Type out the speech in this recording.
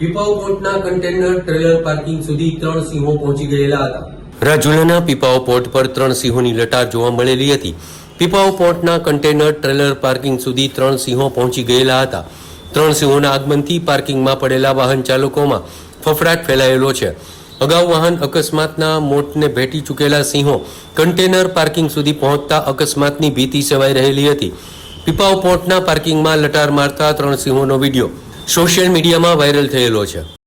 પીપાઉ પોર્ટના container trailer parking સુધી ત્રણ સિંહો પહોંચી ગયેલા હતા. રાજુલાના પીપાઓ પોર્ટ પર ત્રણ સિંહોની લટાર જોવા મળેલી હતી. પીપાવ પોર્ટના કન્ટેનર ટ્રેલર પાર્કિંગ સુધી ત્રણ સિંહો પહોંચી ગયેલા હતા. ત્રણ સિંહોના આગમનથી પાર્કિંગમાં પડેલા વાહન ચાલકોમાં ફફડાટ ફેલાયેલો છે. અગાઉ વાહન અકસ્માતના મોતને ભેટી ચૂકેલા સિંહો કન્ટેનર પાર્કિંગ સુધી પહોંચતા અકસ્માતની ભીતિ સેવાઈ રહેલી હતી. પીપાવ પોર્ટના પાર્કિંગમાં લટાર મારતા ત્રણ સિંહોનો વીડિયો સોશિયલ મીડિયામાં વાયરલ થયેલો છે.